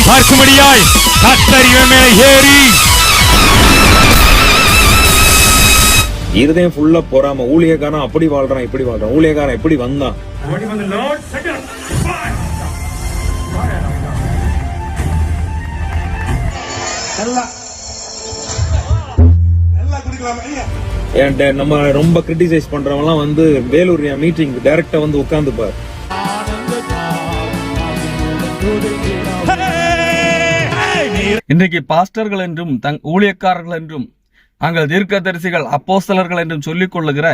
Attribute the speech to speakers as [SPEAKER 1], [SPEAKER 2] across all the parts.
[SPEAKER 1] பரிதாபம் பார்க்கும்படியாய் கத்தர் இவன் மேல ஏறி.
[SPEAKER 2] இருதயம் ஃபுல்லா பொறாம ஊழியக்காரன் அப்படி வாழ்றான் இப்படி வாழ்றான் ஊழியக்காரன் எப்படி வந்தான்? என்கிட்ட நம்ம ரொம்ப கிரிட்டிசைஸ் பண்றவங்கலாம் வந்து வேலூர் மீட்டிங் டைரக்டா வந்து உட்கார்ந்துப்பார்.
[SPEAKER 3] இன்றைக்கு பாஸ்டர்கள் என்றும் தங் ஊழியக்காரர்கள் என்றும் தாங்கள் தீர்க்கதரிசிகள் அப்போஸ்தலர்கள் என்றும் சொல்லிக் கொள்ளுகிற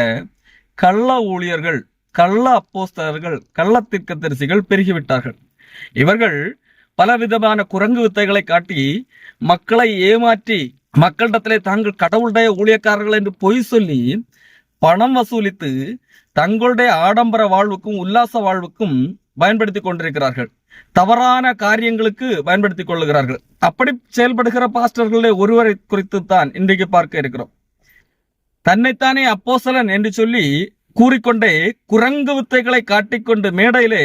[SPEAKER 3] கள்ள ஊழியர்கள் கள்ள அப்போஸ்தலர்கள் கள்ள தீர்க்கதரிசிகள் பெருகிவிட்டார்கள். இவர்கள் பலவிதமான குரங்கு வித்தைகளை காட்டி மக்களை ஏமாற்றி மக்களிடத்திலே தாங்கள் கடவுளுடைய ஊழியக்காரர்கள் என்று பொய் சொல்லி பணம் வசூலித்து தங்களுடைய ஆடம்பர வாழ்வுக்கும் உல்லாச வாழ்வுக்கும் பயன்படுத்தி கொண்டிருக்கிறார்கள். தவறான காரியங்களுக்கு பயன்படுத்திக் கொள்ளுகிறார்கள். அப்படி செயல்படுகிற பாஸ்டர்களே ஒருவரை குறித்து தான் இன்றைக்கு பார்க்க இருக்கிறோம். தன்னைத்தானே அப்போசலன் என்று சொல்லி கூறிக்கொண்டே குரங்கு வித்தைகளை காட்டிக்கொண்டு மேடையிலே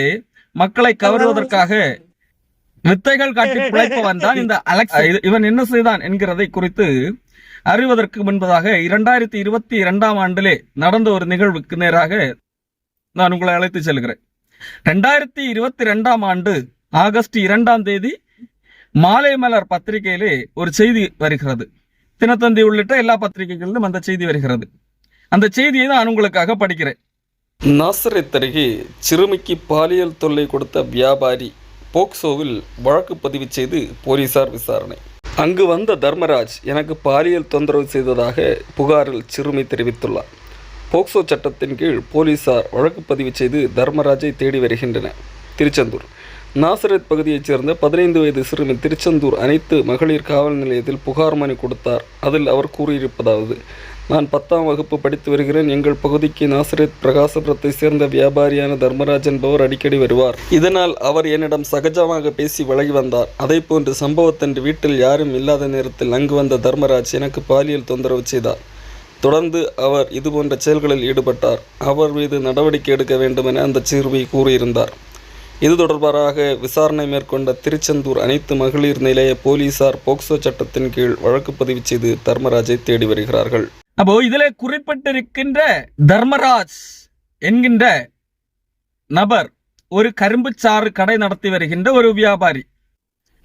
[SPEAKER 3] மக்களை கவருவதற்காக வித்தைகள் காட்டி பிழைப்பவன் தான் இந்த அலெக்ஸ் இவன் என்ன செய்தான் என்கிறதை குறித்து அறிவதற்கு முன்பதாக இரண்டாயிரத்தி இருபத்தி இரண்டாம் ஆண்டிலே நடந்த ஒரு நிகழ்வுக்கு நேராக நான் உங்களை அழைத்து செல்கிறேன். ரெண்டாயிரத்தி இருபத்தி ரெண்டாம் ஆண்டு ஆகஸ்ட் இரண்டாம் தேதி மாலை மலர் பத்திரிகையிலே ஒரு செய்தி வருகிறது. தினத்தந்தி உள்ளிட்ட எல்லா பத்திரிகைகளிலும் அந்த செய்தி வருகிறது. அந்த செய்தியை நான் உங்களுக்காக படிக்கிறேன்.
[SPEAKER 4] நாசரை அருகே சிறுமிக்கு பாலியல் தொல்லை கொடுத்த வியாபாரி போக்சோவில் வழக்கு பதிவு செய்து போலீசார் விசாரணை. அங்கு வந்த தர்மராஜ் எனக்கு பாலியல் தொந்தரவு செய்ததாக புகாரில் சிறுமி தெரிவித்துள்ளார். போக்சோ சட்டத்தின் கீழ் போலீசார் வழக்கு பதிவு செய்து தர்மராஜை தேடி வருகின்றனர். திருச்செந்தூர். நாசரேத் பகுதியைச் சேர்ந்த பதினைந்து வயது சிறுமி திருச்செந்தூர் அனைத்து மகளிர் காவல் நிலையத்தில் புகார் மனு கொடுத்தார். அதில் அவர் கூறியிருப்பதாவது நான் பத்தாம் வகுப்பு படித்து வருகிறேன். எங்கள் பகுதிக்கு நாசரேத் பிரகாசபுரத்தை சேர்ந்த வியாபாரியான தர்மராஜ் என்பவர் அடிக்கடி வருவார். இதனால் அவர் என்னிடம் சகஜமாக பேசி விலகி வந்தார். அதேபோன்று சம்பவத்தன்று வீட்டில் யாரும் இல்லாத நேரத்தில் அங்கு வந்த தர்மராஜ் எனக்கு பாலியல் தொந்தரவு செய்தார். தொடர்ந்து அவர் இதுபோன்ற செயல்களில் ஈடுபட்டார். அவர் மீது நடவடிக்கை எடுக்க வேண்டும் என அந்த சீர்வி கூறியிருந்தார். இது தொடர்பாக விசாரணை மேற்கொண்ட திருச்செந்தூர் அனைத்து மகளிர் நிலைய போலீசார் போக்சோ சட்டத்தின் கீழ் வழக்கு பதிவு செய்து தர்மராஜை தேடி வருகிறார்கள்.
[SPEAKER 3] அப்போ இதில் குறிப்பிட்டிருக்கின்ற தர்மராஜ் என்கின்ற நபர் ஒரு கரும்புச்சாறு கடை நடத்தி வருகின்ற ஒரு வியாபாரி.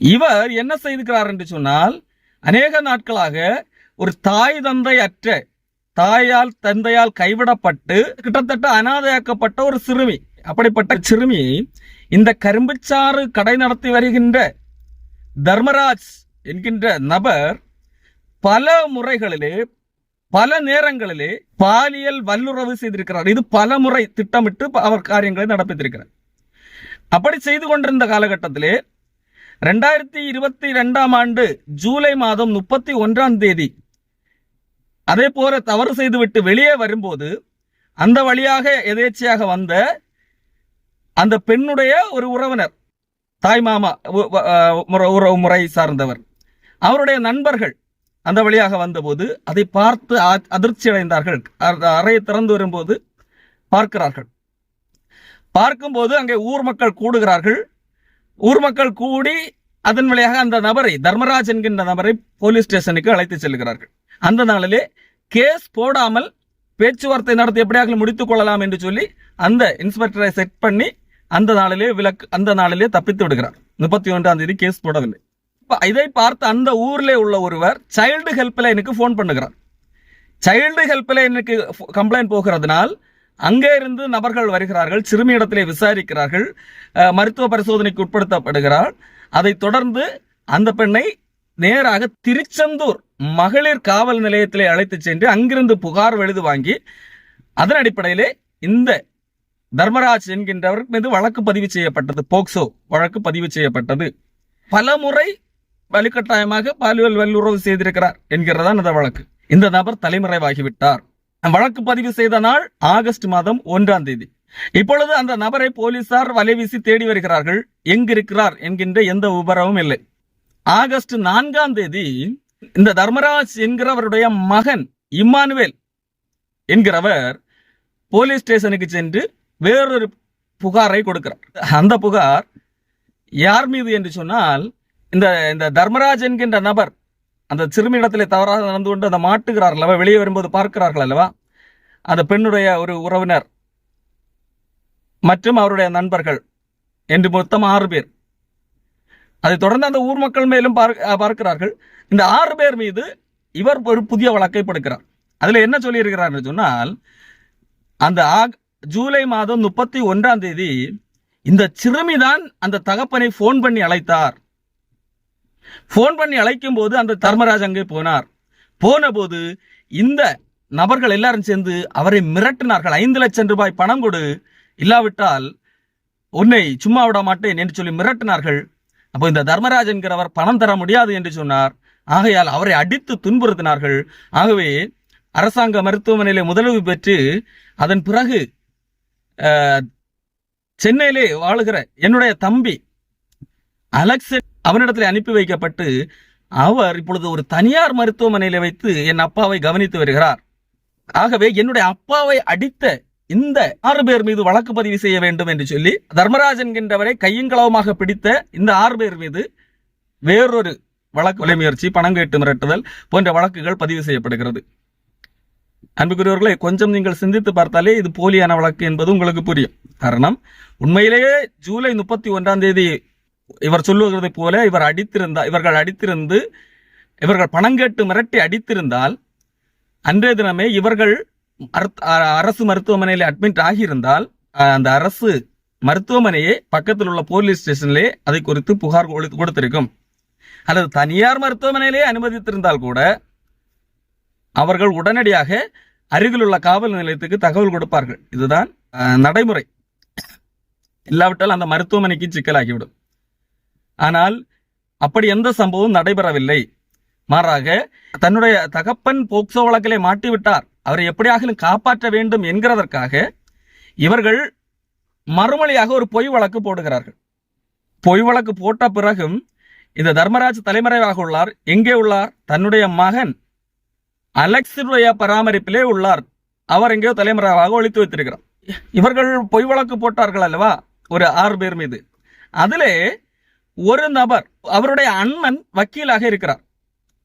[SPEAKER 3] இவர் என்ன செய்திருக்கிறார் என்று சொன்னால் அநேக நாட்களாக ஒரு தாய் தந்தை அற்ற தாயால் தந்தையால் கைவிடப்பட்டு கிட்டத்தட்ட அனாதையாக்கப்பட்ட ஒரு சிறுமி. அப்படிப்பட்ட சிறுமி இந்த கரும்புச்சாறு கடை நடத்தி வருகின்ற தர்மராஜ் என்கின்ற நபர் பல முறைகளிலே பல நேரங்களிலே பாலியல் வல்லுறவு செய்திருக்கிறார். இது பல முறை திட்டமிட்டு அவர் காரியங்களை நடப்பித்திருக்கிறார். அப்படி செய்து கொண்டிருந்த காலகட்டத்திலே ரெண்டாயிரத்தி இருபத்தி ரெண்டாம் ஆண்டு ஜூலை மாதம் முப்பத்தி ஒன்றாம் தேதி அதே போல தவறு செய்துவிட்டு வெளியே வரும்போது அந்த வழியாக எதேச்சையாக வந்த அந்த பெண்ணுடைய ஒரு உறவினர் தாய் மாமா உறவு முறை சார்ந்தவர் அவருடைய நண்பர்கள் அந்த வழியாக வந்தபோது அதை பார்த்து அதிர்ச்சி அடைந்தார்கள் அறையை திறந்து வரும்போது பார்க்கிறார்கள். பார்க்கும்போது அங்கே ஊர் மக்கள் கூடுகிறார்கள். ஊர் மக்கள் கூடி அதன் வழியாக அந்த நபரை தர்மராஜ் என்கின்ற நபரை போலீஸ் ஸ்டேஷனுக்கு அழைத்து செல்கிறார்கள். அந்த நாளிலே கேஸ் போடாமல் பேச்சுவார்த்தை நடத்தி எப்படியாக முடித்துக் கொள்ளலாம் என்று சொல்லி அந்த இன்ஸ்பெக்டரை செட் பண்ணி அந்த நாளிலே விலக்கு அந்த நாளிலே தப்பித்து விடுகிறார். முப்பத்தி ஒன்றாம் தேதி கேஸ் போடவில்லை. இதை பார்த்து அந்த ஊர்ல உள்ள ஒருவர் சைல்டு ஹெல்ப்லைனுக்கு ஃபோன் பண்ணுகிறார். சைல்டு ஹெல்ப்லைனுக்கு கம்ப்ளைண்ட் போகிறதுனால் அங்கே இருந்து நபர்கள் வருகிறார்கள் சிறுமியிடத்திலே விசாரிக்கிறார்கள் மருத்துவ பரிசோதனைக்கு உட்படுத்தப்படுகிறார். அதைத் தொடர்ந்து அந்த பெண்ணை நேராக திருச்செந்தூர் மகளிர் காவல் நிலையத்திலே அழைத்து சென்று அங்கிருந்து புகார் எழுது வாங்கி அதன் அடிப்படையிலே இந்த தர்மராஜ் என்கின்றவர் மீது வழக்கு பதிவு செய்யப்பட்டது போக்சோ வழக்கு பதிவு செய்யப்பட்டது. பல முறை வலுக்கட்டாயமாக பாலியல் வல்லுறவு செய்திருக்கிறார் என்கிறதான் அந்த வழக்கு. இந்த நபர் தலைமறைவாகிவிட்டார். வழக்கு பதிவு செய்த நாள் ஆகஸ்ட் மாதம் ஒன்றாம் தேதி. இப்பொழுது அந்த நபரை போலீசார் வலைவீசி தேடி வருகிறார்கள். எங்கிருக்கிறார் என்கின்ற எந்த விபரமும் இல்லை. ஆகஸ்ட் நான்காம் தேதி இந்த தர்மராஜ் என்கிறவருடைய மகன் இம்மானுவேல் என்கிறவர் போலீஸ் ஸ்டேஷனுக்கு சென்று வேறொரு புகாரை கொடுக்கிறார். அந்த புகார் யார் மீது என்று சொன்னால் இந்த இந்த தர்மராஜ் என்கின்ற நபர் அந்த சிறுமியிடத்தில் தவறாக நடந்து கொண்டு அந்த மாட்டுகிறார் அல்லவா? வெளியே வரும்போது பார்க்கிறார்கள் அல்லவா? அந்த பெண்ணுடைய ஒரு உறவினர் மற்றும் அவருடைய நண்பர்கள் என்று மொத்தம் ஆறு பேர். அதைத் தொடர்ந்து அந்த ஊர் மக்கள் மேலும் பார்க்கிறார்கள். இந்த ஆறு பேர் மீது இவர் ஒரு புதிய வழக்கை படுக்கிறார் அதில் என்ன சொல்லியிருக்கிறார் சொன்னால் அந்த ஆக்- ஜூலை மாதம் முப்பத்தி ஒன்றாம் தேதி இந்த சிறுமிதான் அந்த தகப்பனை போன் பண்ணி அழைத்தார். போன் பண்ணி அழைக்கும் போது அந்த தர்மராஜ் அங்கே போனார். போன போது இந்த நபர்கள் எல்லாரும் சேர்ந்து அவரை மிரட்டினார்கள். ஐந்து லட்சம் ரூபாய் பணம் கொடு இல்லாவிட்டால் உன்னை சும்மா விட மாட்டேன் என்று சொல்லி மிரட்டினார்கள். அப்போ இந்த தர்மராஜ் என்கிறவர் பணம் தர முடியாது என்று சொன்னார். ஆகையால் அவரை அடித்து துன்புறுத்தினார்கள். ஆகவே அரசாங்க மருத்துவமனையில முதலுதவி பெற்று அதன் பிறகு அஹ், சென்னையிலே வாழுகிற என்னுடைய தம்பி அலெக்ஸ் அவனிடத்தில் அனுப்பி வைக்கப்பட்டு அவர் இப்பொழுது ஒரு தனியார் மருத்துவமனையில வைத்து என் அப்பாவை கவனித்து வருகிறார். ஆகவே என்னுடைய அப்பாவை அடித்த இந்த ஆறு பேர் மீது வழக்கு பதிவு செய்ய வேண்டும் என்று சொல்லி தர்மராஜ் என்கின்றவரை கையங்களவுமாக பிடித்த இந்த ஆறு பேர் மீது வேறொரு வழக்கு கொலை முயற்சி பணம் கேட்டு மிரட்டுதல் போன்ற வழக்குகள் பதிவு செய்யப்படுகிறது. அன்புக்குரியவர்களே கொஞ்சம் நீங்கள் சிந்தித்து பார்த்தாலே இது போலியான வழக்கு என்பது உங்களுக்கு புரியும். காரணம் உண்மையிலேயே ஜூலை முப்பத்தி ஒன்றாம் தேதி இவர் சொல்லுகிறது போல இவர் அடித்திருந்தால் இவர்கள் அடித்திருந்து இவர்கள் பணம் கேட்டு மிரட்டி அடித்திருந்தால் அன்றைய தினமே இவர்கள் அரசு மருத்துவமனையில் அட்மிட் ஆகியிருந்தால் அந்த அரசு மருத்துவமனையே பக்கத்தில் உள்ள போலீஸ் ஸ்டேஷன்லேயே அதை குறித்து புகார் கொடுத்திருக்கும். அல்லது தனியார் மருத்துவமனையிலே அனுமதித்திருந்தால் கூட அவர்கள் உடனடியாக அருகிலுள்ள காவல் நிலையத்துக்கு தகவல் கொடுப்பார்கள். இதுதான் நடைமுறை. இல்லாவிட்டால் அந்த மருத்துவமனைக்கு சிக்கலாகிவிடும். ஆனால் அப்படி எந்த சம்பவம் நடைபெறவில்லை. மாறாக தன்னுடைய தகப்பன் போக்சோ வழக்கிலே மாட்டிவிட்டார். அவரை எப்படியாகிலும் காப்பாற்ற வேண்டும் என்கிறதற்காக இவர்கள் மறுமொழியாக ஒரு பொய் வழக்கு போடுகிறார்கள். பொய் வழக்கு போட்ட பிறகும் இந்த தர்மராஜ் தலைமறைவாக உள்ளார். எங்கே உள்ளார்? தன்னுடைய மகன் அலெக்ஸுடைய பராமரிப்பிலே உள்ளார். அவர் எங்கேயோ தலைமறைவாக ஒழித்து வைத்திருக்கிறார். இவர்கள் பொய் வழக்கு போட்டார்கள் அல்லவா? ஒரு ஆறு பேர் மீது. அதிலே ஒரு நபர் அவருடைய அண்ணன் வக்கீலாக இருக்கிறார்.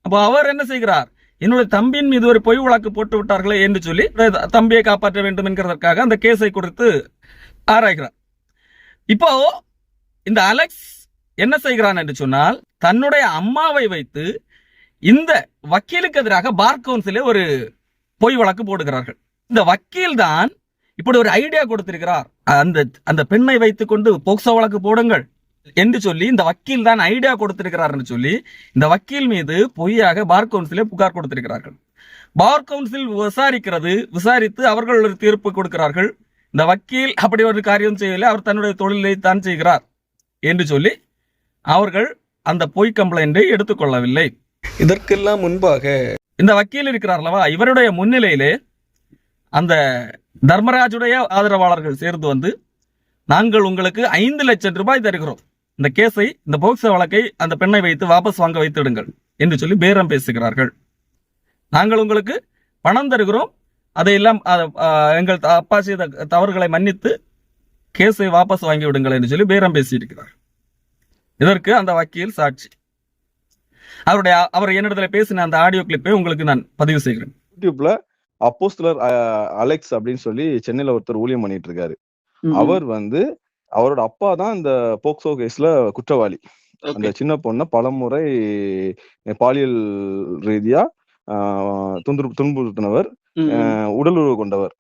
[SPEAKER 3] அப்போ அவர் என்ன செய்கிறார்? என்னுடைய தம்பியின் மீது ஒரு பொய் வழக்கு போட்டு விட்டார்களே என்று சொல்லி தம்பியை காப்பாற்ற வேண்டும் என்கிறதற்காக அந்த கேஸை கொடுத்து ஆராய்கிறார். இப்போ இந்த அலெக்ஸ் என்ன செய்கிறான் என்று சொன்னால் தன்னுடைய அம்மாவை வைத்து இந்த வக்கீலுக்கு எதிராக பார் கவுன்சிலே ஒரு பொய் வழக்கு போடுகிறார்கள். இந்த வக்கீல் தான் இப்படி ஒரு ஐடியா கொடுத்திருக்கிறார். அந்த அந்த பெண்ணை வைத்துக்கொண்டு போக்சோ வழக்கு போடுங்கள். என்று சொல்லி இந்த வக்கீல் தான் ஐடியா கொடுத்திருக்கிறார் என்று சொல்லி இந்த வக்கீல் மீது பொய்யாக பார் கவுன்சிலே புகார் கொடுத்திருக்கிறார்கள். பார் கவுன்சில் விசாரிக்கிறது விசாரித்து அவர்கள் ஒரு தீர்ப்பு கொடுக்கிறார்கள். இந்த வக்கீல் அப்படி ஒரு காரியம் செய்யவில்லை அவர் தன்னுடைய தொழிலை தான் செய்கிறார் என்று சொல்லி அவர்கள் அந்த பொய் கம்ப்ளைண்டை எடுத்துக்கொள்ளவில்லை.
[SPEAKER 4] இதற்கெல்லாம் முன்பாக
[SPEAKER 3] இந்த வக்கீல் இருக்கிறார் அல்லவா? இவருடைய முன்னிலையிலே அந்த தர்மராஜுடைய ஆதரவாளர்கள் சேர்ந்து வந்து நாங்கள் உங்களுக்கு ஐந்து லட்சம் ரூபாய் தருகிறோம். இந்த கேஸை இந்த போக்சோ வழக்கை அந்த பெண்ணை வைத்து வாபஸ் வாங்க வைத்திடுங்கள் என்று சொல்லி பேரம் பேசுகிறார்கள். நாங்கள் உங்களுக்கு பணம் தருகிறோம். அதையெல்லாம் எங்கள் அப்பா செய்த தவறுகளை மன்னித்து கேஸை வாபஸ் வாங்கி விடுங்கள் என்று சொல்லி பேரம் பேசியிருக்கிறார் இதற்கு அந்த வக்கீல் சாட்சி. அவருடைய அவர் என்னிடத்துல பேசின அந்த ஆடியோ கிளிப்பை உங்களுக்கு நான் பதிவு செய்கிறேன்.
[SPEAKER 5] யூடியூப்ல அப்போஸ்தலர் அலெக்ஸ் அப்படின்னு சொல்லி சென்னையில ஒருத்தர் ஊழியம் பண்ணிட்டு இருக்காரு. அவர் வந்து அவரோட அப்பா தான் இந்த போக்சோ கேஸ்ல குற்றவாளி. அந்த சின்ன பொண்ணை பலமுறை பாலியல் ரீதியா துன்புறு துன்புறுத்தினவர் உடல் உறவு கொண்டவர்.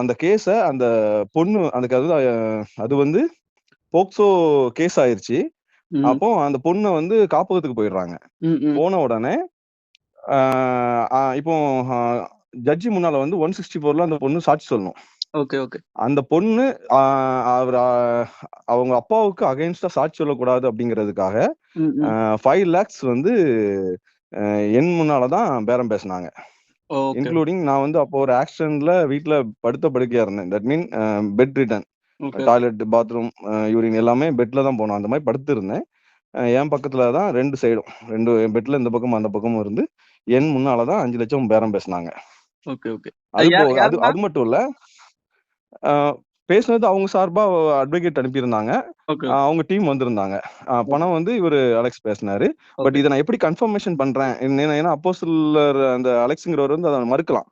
[SPEAKER 5] அந்த கேஸ அந்த பொண்ணு அந்த அது அது வந்து போக்சோ கேஸ் ஆயிருச்சு. அப்போ அந்த பொண்ணை வந்து காப்பகத்துக்கு போயிடுறாங்க. போன உடனே இப்போ ஜட்ஜி முன்னால வந்து ஒன் சிக்ஸ்டி ஃபோர்ல அந்த பொண்ணு சாட்சி சொல்லணும். அந்த பொண்ணு அவர் அவங்க அப்பாவுக்கு அகைன்ஸ்டா சாட்சி சொல்லக்கூடாது அப்படிங்கிறதுக்காக ஃபைவ் லேக்ஸ் வந்து என் முன்னாலதான் பேரம் பேசினாங்க.
[SPEAKER 6] ஓகே.
[SPEAKER 5] இன்க்ளூடிங் நான் வந்து அப்போ ஒரு ஆக்சிடென்ட்ல வீட்ல படுத்த படுக்கையா இருந்தேன். That mean bedridden
[SPEAKER 6] okay.
[SPEAKER 5] Toilet bathroom urine எல்லாமே பெட்ல தான் போனோம். அந்த மாதிரி படுத்திருந்தேன் என் பக்கத்துல தான் ரெண்டு சைடும் ரெண்டு பெட்ல இந்த பக்கமும் அந்த பக்கமும் இருந்து என் முன்னால தான் அஞ்சு லட்சம் பேரம் பேசினாங்க.
[SPEAKER 6] Okay okay.
[SPEAKER 5] அது அது மட்டும் இல்ல பேசுனது அவங்க சார்பா அட்வொகேட் அனுப்பியிருந்தாங்க. அவங்க டீம் வந்திருந்தாங்க. பணம் வந்து இவரு அலெக்ஸ் பேசினாரு. பட் இதை நான் எப்படி கன்ஃபர்மேஷன் பண்றேன்? ஏன்னா அப்போ அந்த அலெக்ஸுங்கிறவர் வந்து அதை மறுக்கலாம்.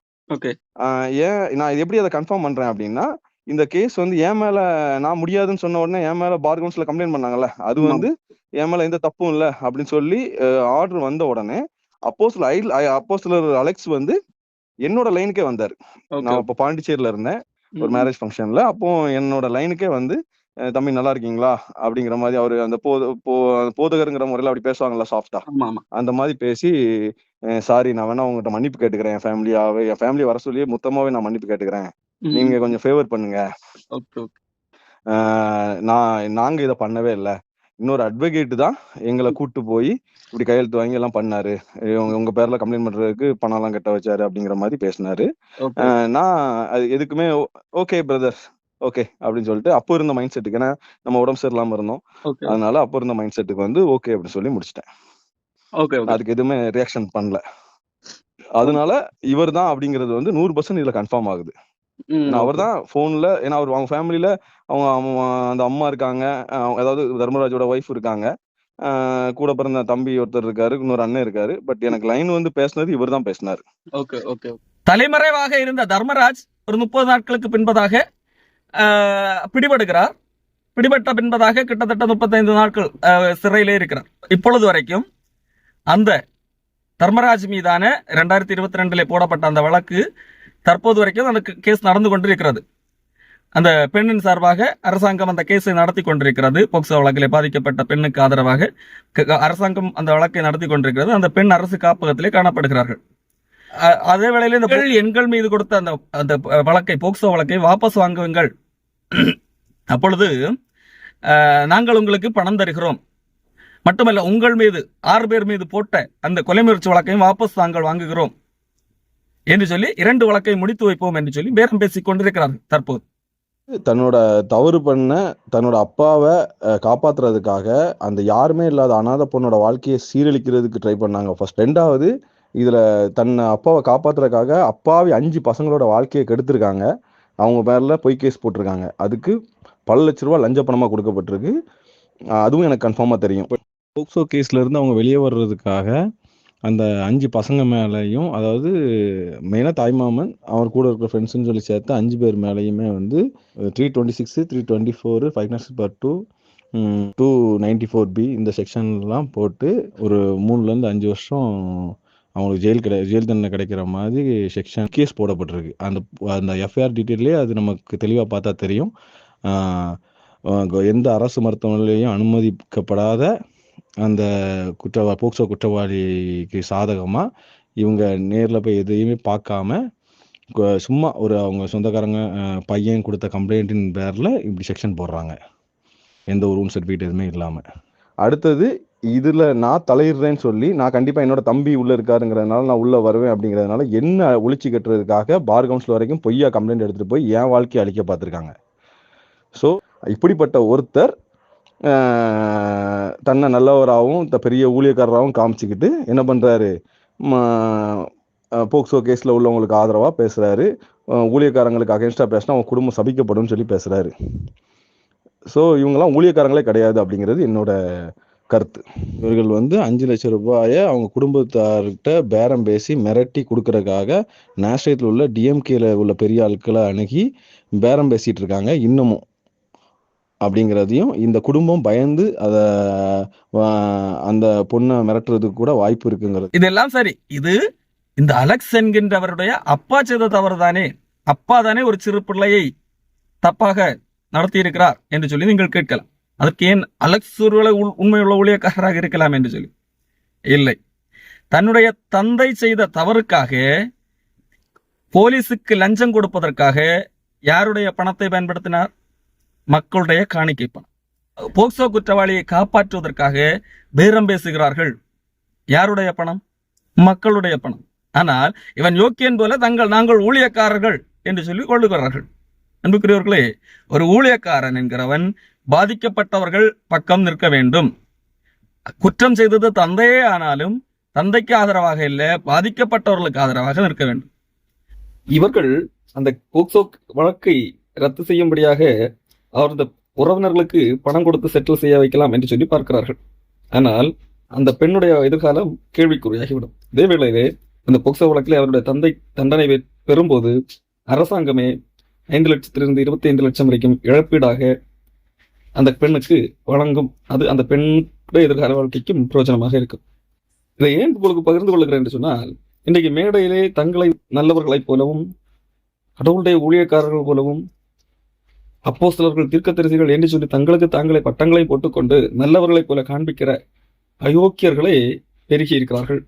[SPEAKER 5] ஏன் நான் இது எப்படி அதை கன்ஃபார்ம் பண்றேன் அப்படின்னா இந்த கேஸ் வந்து என் மேல நான் முடியாதுன்னு சொன்ன உடனே என் மேல பார் கவுன்சில கம்ப்ளைண்ட் பண்ணாங்கல்ல? அது. வந்து என் மேல எந்த தப்பும் இல்ல அப்படின்னு சொல்லி ஆர்டர் வந்த உடனே அப்போ சில அப்போ சிலர் அலெக்ஸ் வந்து என்னோட லைனுக்கே வந்தாரு. நான் இப்போ பாண்டிச்சேரியில இருந்தேன். ஒரு மேரேஜ் ஃபங்க்ஷன்ல அப்போ என்னோட லைனுக்கே வந்து தம்பி நல்லா இருக்கீங்களா? அப்படிங்கிற மாதிரி அவரு அந்த போத போ போதகருங்கிற முறையில அப்படி பேசுவாங்கல்ல சாஃப்டா அந்த மாதிரி பேசி சாரி நான் வேணா உங்ககிட்ட மன்னிப்பு கேட்டுக்கிறேன். என் ஃபேமிலியாவே என் ஃபேமிலி வர சொல்லியே மொத்தமாவே நான் மன்னிப்பு கேட்டுக்கிறேன். நீங்க கொஞ்சம் ஃபேவர் பண்ணுங்க.
[SPEAKER 3] Okay okay.
[SPEAKER 5] ஆஹ் நான் நாங்க இதை பண்ணவே இல்லை. இன்னொரு அட்வொகேட் தான் எங்களை கூட்டு போய் இப்படி கையெழுத்து வாங்கி எல்லாம் பண்ணாரு. உங்க உங்க பேர்ல கம்ப்ளைண்ட் பண்றதுக்கு பணம் எல்லாம் கட்ட வச்சாரு அப்படிங்கிற மாதிரி பேசினாரு. நான் அது எதுக்குமே ஓகே பிரதர் ஓகே அப்படின்னு சொல்லிட்டு அப்போ இருந்த மைண்ட் செட்டுக்கு ஏன்னா நம்ம உடம்பு சரியில்லாம இருந்தோம். அதனால அப்போ இருந்த மைண்ட் செட்டுக்கு வந்து ஓகே அப்படின்னு சொல்லி முடிச்சிட்டேன்.
[SPEAKER 3] ஓகே
[SPEAKER 5] அதுக்கு எதுவுமே ரியாக்ஷன் பண்ணல. அதனால இவர் தான் அப்படிங்கிறது வந்து நூறு பர்சன்ட் இதுல கன்ஃபார்ம் ஆகுது. அவர் தான் போன்ல ஏன்னா அவர் அவங்க ஃபேமிலியில அவங்க அந்த அம்மா இருக்காங்க அதாவது தர்மராஜோட ஒய்ஃப் இருக்காங்க. கூட பிறந்த தம்பி ஒருத்தர் இருக்காரு இன்னொரு அண்ணன் இருக்காரு. பட் எனக்கு லைன் வந்து பேசுனது இவர் தான் பேசினாரு.
[SPEAKER 3] ஓகே ஓகே தலைமறைவாக இருந்த தர்மராஜ் ஒரு முப்பது நாட்களுக்கு பின்பதாக ஆஹ், பிடிபடுகிறார். பிடிபட்ட பின்பதாக கிட்டத்தட்ட முப்பத்தைந்து நாட்கள் சிறையிலே இருக்கிறார். இப்பொழுது வரைக்கும் அந்த தர்மராஜ் மீதான ரெண்டாயிரத்தி இருபத்தி ரெண்டிலே போடப்பட்ட அந்த வழக்கு தற்போது வரைக்கும் அந்த கேஸ் நடந்து கொண்டிருக்கிறது. அந்த பெண்ணின் சார்பாக அரசாங்கம் அந்த கேஸை நடத்தி கொண்டிருக்கிறது. போக்சோ வழக்கில் பாதிக்கப்பட்ட பெண்ணுக்கு ஆதரவாக அரசாங்கம் அந்த வழக்கை நடத்தி கொண்டிருக்கிறது. அந்த பெண் அரசு காப்பகத்திலே காணப்படுகிறார்கள். அதே வேளையில் இந்த பெண் எண்கள் மீது கொடுத்த அந்த அந்த வழக்கை போக்சோ வழக்கை வாபஸ் வாங்குங்கள். அப்பொழுது நாங்கள் உங்களுக்கு பணம் தருகிறோம். மட்டுமல்ல உங்கள் மீது ஆறு பேர் மீது போட்ட அந்த கொலை முயற்சி வழக்கையும் வாபஸ் நாங்கள் வாங்குகிறோம். என்று சொல்லி இரண்டு வழக்கை முடித்து வைப்போம் என்று சொல்லி பேரம் பேசிக் கொண்டிருக்கிறார்கள் தற்போது.
[SPEAKER 5] தன்னோட தவறு பண்ண தன்னோட அப்பாவை காப்பாத்துறதுக்காக அந்த யாருமே இல்லாத அனாதை பொண்ணோட வாழ்க்கையை சீரழிக்கிறதுக்கு ட்ரை பண்ணாங்க. ஃபர்ஸ்ட் ரெண்டாவது இதுல தன்னை அப்பாவை காப்பாத்துறதுக்காக அப்பாவி அஞ்சு பசங்களோட வாழ்க்கையை கெடுத்திருக்காங்க. அவங்க பேர்ல பொய் கேஸ் போட்டிருக்காங்க. அதுக்கு பல லட்ச ரூபா லஞ்ச பணமா கொடுக்கப்பட்டிருக்கு. அதுவும் எனக்கு கன்ஃபார்மா தெரியும். போக்சோ கேஸ்ல இருந்து அவங்க வெளியே வர்றதுக்காக அந்த அஞ்சு பசங்க மேலேயும் அதாவது மெயினாக தாய்மாமன் அவர் கூட இருக்கிற ஃப்ரெண்ட்ஸுன்னு சொல்லி சேர்த்து அஞ்சு பேர் மேலேயுமே வந்து three twenty six three twenty four five not per two two ninety four B இந்த செக்ஷன்லாம் போட்டு ஒரு மூணுலேருந்து அஞ்சு வருஷம் அவங்களுக்கு ஜெயில் கிடை ஜெயில் தண்டனை கிடைக்கிற மாதிரி செக்ஷன் கேஸ் போடப்பட்டிருக்கு. அந்த அந்த எஃப்ஐஆர் டீட்டெயிலே அது நமக்கு தெளிவாக பார்த்தா தெரியும். எந்த அரசு மருத்துவமனையிலையும் அனுமதிக்கப்படாத அந்த குற்றவா போக்சோ குற்றவாளிக்கு சாதகமாக இவங்க நேரில் போய் எதையுமே பார்க்காம சும்மா ஒரு அவங்க சொந்தக்காரங்க பையன் கொடுத்த கம்ப்ளைண்ட்டின் பேரில் இப்படி செக்ஷன் போடுறாங்க. எந்த ஒரு ரூம் சர்டிஃபிகேட் எதுவுமே இல்லாமல் அடுத்தது இதில் நான் தலையிடுறேன்னு சொல்லி நான் கண்டிப்பாக என்னோட தம்பி உள்ளே இருக்காருங்கிறதுனால நான் உள்ளே வருவேன் அப்படிங்கிறதுனால என்ன ஒழிச்சு கட்டுறதுக்காக பார் கவுன்சில் வரைக்கும் பொய்யா கம்ப்ளைண்ட் எடுத்துகிட்டு போய் என் வாழ்க்கையை அழிக்க பார்த்துருக்காங்க. ஸோ இப்படிப்பட்ட ஒருத்தர் தன்னை நல்லவராகவும் த பெரிய ஊழியக்காரராகவும் காமிச்சிக்கிட்டு என்ன பண்ணுறாரு போக்சோ கேஸில் உள்ளவங்களுக்கு ஆதரவாக பேசுகிறாரு ஊழியக்காரங்களுக்கு அகேன்ஸ்டாக பேசினா அவங்க குடும்பம் சபிக்கப்படும் சொல்லி பேசுகிறாரு ஸோ இவங்கெல்லாம் ஊழியக்காரங்களே கிடையாது அப்படிங்கிறது என்னோட கருத்து. இவர்கள் வந்து அஞ்சு லட்சம் ரூபாயை அவங்க குடும்பத்தார்கிட்ட பேரம் பேசி மிரட்டி கொடுக்கறதுக்காக நேஷனத்தில் உள்ள டிஎம்கேல உள்ள பெரிய ஆட்களை அணுகி பேரம் பேசிகிட்டு இருக்காங்க. இன்னமும் அப்படிங்கிறதையும் இந்த குடும்பம் பயந்து அதை அந்த பொண்ணை மிரட்டுறதுக்கு கூட வாய்ப்பு இருக்குங்கிறது.
[SPEAKER 3] இதெல்லாம் சரி. இது இந்த அலெக்ஸ் என்கின்றவருடைய அப்பா செய்த தவறு தானே அப்பா தானே ஒரு சிறு பிள்ளையை தப்பாக நடத்தி இருக்கிறார் என்று சொல்லி நீங்கள் கேட்கலாம். அதற்கு ஏன் அலெக்ஸ் ஒருவேளை உண்மையுள்ள ஊழியக்காரராக இருக்கலாம் என்று சொல்லி? இல்லை. தன்னுடைய தந்தை செய்த தவறுக்காக போலீசுக்கு லஞ்சம் கொடுப்பதற்காக யாருடைய பணத்தை பயன்படுத்தினார்? மக்களுடைய காணிக்கை பணம். போக்சோ குற்றவாளியை காப்பாற்றுவதற்காக பேரம் பேசுகிறார்கள். யாருடைய பணம்? மக்களுடைய பணம். ஆனால் இவன் யோக்கியன் போல தங்கள் நாங்கள் ஊழியக்காரர்கள் என்று சொல்லி கொள்ளுகிறார்கள். அன்புக்குரியவர்களே ஒரு ஊழியக்காரன் என்கிறவன் பாதிக்கப்பட்டவர்கள் பக்கம் நிற்க வேண்டும். குற்றம் செய்தது தந்தையே ஆனாலும் தந்தைக்கு ஆதரவாக இல்லை பாதிக்கப்பட்டவர்களுக்கு ஆதரவாக நிற்க வேண்டும்.
[SPEAKER 4] இவர்கள் அந்த போக்சோ வழக்கை
[SPEAKER 3] ரத்து செய்யும்படியாக அவரது உறவினர்களுக்கு பணம் கொடுத்து செட்டில் செய்ய வைக்கலாம் என்று சொல்லி பார்க்கிறார்கள். ஆனால் அந்த பெண்ணுடைய எதிர்காலம் கேள்விக்குறியாகிவிடும். இதே வேளையிலே அந்த பொக்சோ வழக்கில் அவருடைய தந்தை தண்டனை பெறும்போது அரசாங்கமே ஐந்து லட்சத்திலிருந்து இருபத்தி ஐந்து லட்சம் வரைக்கும் இழப்பீடாக அந்த பெண்ணுக்கு வழங்கும். அது அந்த பெண்ணுடைய எதிர்கால வாழ்க்கைக்கும் பிரயோஜனமாக இருக்கும். இதை ஏன் உங்களுக்கு பகிர்ந்து கொள்கிறேன் என்று சொன்னால் இன்றைக்கு மேடையிலே தங்களை நல்லவர்களைப் போலவும் கடவுளுடைய ஊழியக்காரர்கள் போலவும் அப்போஸ்தலர்கள் தீர்க்கதரிசிகள் என்று சொல்லி தங்களுக்கு தாங்களே பட்டங்களை போட்டுக்கொண்டு நல்லவர்களைப் போல காண்பிக்கிற அயோக்கியர்களே பெருகி இருக்கிறார்கள்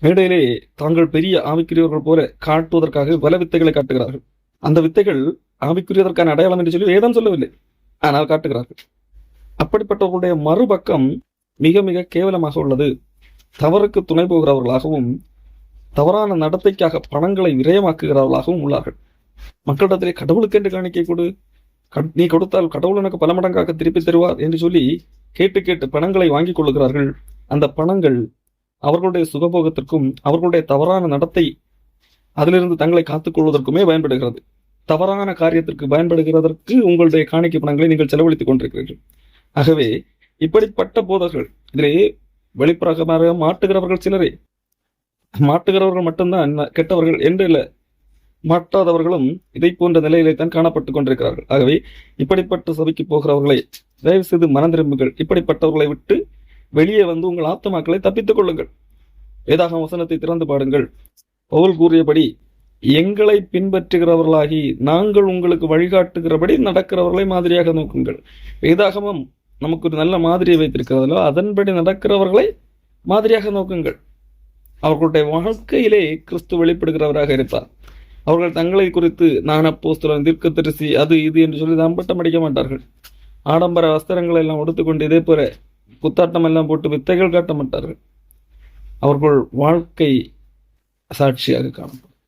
[SPEAKER 3] மேடையிலே தாங்கள் பெரிய ஆவிக்குரியவர்கள் போல காட்டுவதற்காக பல வித்தைகளை காட்டுகிறார்கள். அந்த வித்தைகள் ஆவிக்குரியதற்கான அடையாளம் என்று சொல்லி வேதம் சொல்லவில்லை. ஆனால் காட்டுகிறார்கள். அப்படிப்பட்டவர்களுடைய மறுபக்கம் மிக மிக கேவலமாக உள்ளது. தவறுக்கு துணை போகிறவர்களாகவும் தவறான நடத்தைக்காக பணங்களை விரயமாக்குகிறவர்களாகவும் உள்ளார்கள். மக்களிடத்திலே கடவுளுக்கென்று காணிக்கை கொடு நீ கொடுத்தால் கடவுள் எனக்கு பல மடங்காக திருப்பி தருவார் என்று சொல்லி கேட்டு கேட்டு பணங்களை வாங்கிக் கொள்ளுகிறார்கள். அந்த பணங்கள் அவர்களுடைய சுகபோகத்திற்கும் அவர்களுடைய தவறான நடத்தை அதிலிருந்து தங்களை காத்துக் கொள்வதற்குமே பயன்படுகிறது. தவறான காரியத்திற்கு பயன்படுகிறதற்கு உங்களுடைய காணிக்கை பணங்களை நீங்கள் செலவழித்துக் கொண்டிருக்கிறீர்கள். ஆகவே இப்படிப்பட்ட போதர்கள் இதிலே வெளிப்பிரகமாக மாட்டுகிறவர்கள் சிலரே. மாட்டுகிறவர்கள் மட்டும்தான் கெட்டவர்கள் என்று இல்லை. மாட்டாதவர்களும் இதை போன்ற நிலையிலே தான் காணப்பட்டுக் கொண்டிருக்கிறார்கள். ஆகவே இப்படிப்பட்ட சபைக்கு போகிறவர்களை தயவு செய்து மனம் திரும்புங்கள். இப்படிப்பட்டவர்களை விட்டு வெளியே வந்து உங்கள் ஆத்மாக்களை தப்பித்துக் கொள்ளுங்கள். வேதாகம் வசனத்தை திறந்து பாடுங்கள் பவுல் கூறியபடி எங்களை பின்பற்றுகிறவர்களாகி நாங்கள் உங்களுக்கு வழிகாட்டுகிறபடி நடக்கிறவர்களை மாதிரியாக நோக்குங்கள். வேதாகமம் நமக்கு ஒரு நல்ல மாதிரியை வைத்திருக்கிறதோ அதன்படி நடக்கிறவர்களை மாதிரியாக நோக்குங்கள். அவர்களுடைய வாழ்க்கையிலே கிறிஸ்து வெளிப்படுகிறவராக இருப்பார். அவர்கள் தங்களை குறித்து நான் அப்போஸ்தலன் தீர்க்கதரிசி அது இது என்று சொல்லி தம்பட்டம் அடிக்க மாட்டார்கள். ஆடம்பர வஸ்திரங்களை எல்லாம் உடுத்துக்கொண்டு இதே போல குத்தாட்டம் எல்லாம் போட்டு வித்தைகள் காட்ட மாட்டார்கள். அவர்கள் வாழ்க்கை சாட்சியாக காணப்படும்.